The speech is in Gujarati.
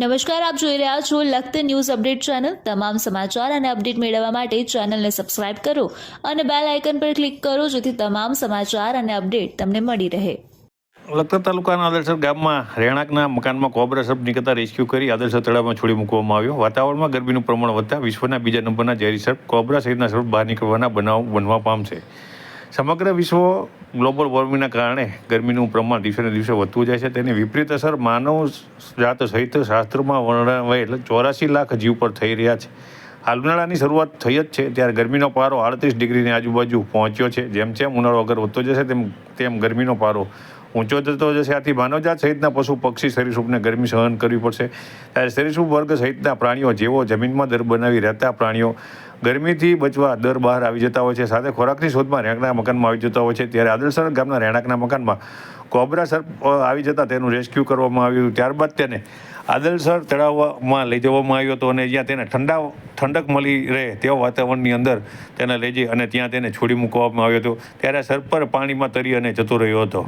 નમસ્કાર, આપ જોઈ રહ્યા છો લખત ન્યૂઝ અપડેટ ચેનલ. તમામ સમાચાર અને અપડેટ મેળવવા માટે ચેનલને સબસ્ક્રાઇબ કરો અને બેલ આઇકન પર ક્લિક કરો જેથી તમામ સમાચાર અને અપડેટ તમને મળી રહે. લખતર તાલુકાના આદર્શર ગામમાં રહેણાંકના મકાનમાં કોબરા સર્પ નીકળતા રેસ્ક્યુ કરી આદર્શર તળાવમાં છોડી મૂકવામાં આવ્યો. વાતાવરણમાં ગરમીનું પ્રમાણ વધતા વિશ્વના બીજા નંબરના ઝેરી સર્પ કોબરા સહિતના સર્પ બહાર નીકળવાના બનાવ બનવા પામશે. સમગ્ર વિશ્વ ગ્લોબલ વોર્મિંગના કારણે ગરમીનું પ્રમાણ દિવસે ને દિવસે વધતું જાય છે. તેની વિપરીત અસર માનવ જાત સહિત શાસ્ત્રમાં વર્ણવાયેલ ચોરાસી લાખ જીવ પર થઈ રહ્યા છે. હાલ ઉનાળાની શરૂઆત થઈ જ છે, ત્યારે ગરમીનો પારો આડત્રીસ ડિગ્રીની આજુબાજુ પહોંચ્યો છે. જેમ જેમ ઉનાળો આગળ વધતો જશે, તેમ તેમ ગરમીનો પારો ઊંચો જતો જશે. આથી માનવજાત સહિતના પશુ, પક્ષી સરીસૃપને ગરમી સહન કરવી પડશે. ત્યારે સરીસૃપ વર્ગ સહિતના પ્રાણીઓ જેવો જમીનમાં દર બનાવી રહેતા પ્રાણીઓ ગરમીથી બચવા દર બહાર આવી જતા હોય છે. સાથે ખોરાકની શોધમાં રહેણાંકના મકાનમાં આવી જતા હોય છે. ત્યારે આદર્શનગર ગામના રહેણાંકના મકાનમાં કોબરા સર્પ આવી જતાં તેનું રેસ્ક્યુ કરવામાં આવ્યું ત્યારબાદ તેને આદલસર તળાવમાં લઈ જવામાં આવ્યો હતો અને જ્યાં તેને ઠંડા, ઠંડક મળી રહે તેવા વાતાવરણની અંદર તેને લઈ જઈ અને ત્યાં તેને છોડી મૂકવામાં આવ્યો હતો. ત્યારે સર્પ પર પાણીમાં તરી અને જતો રહ્યો હતો.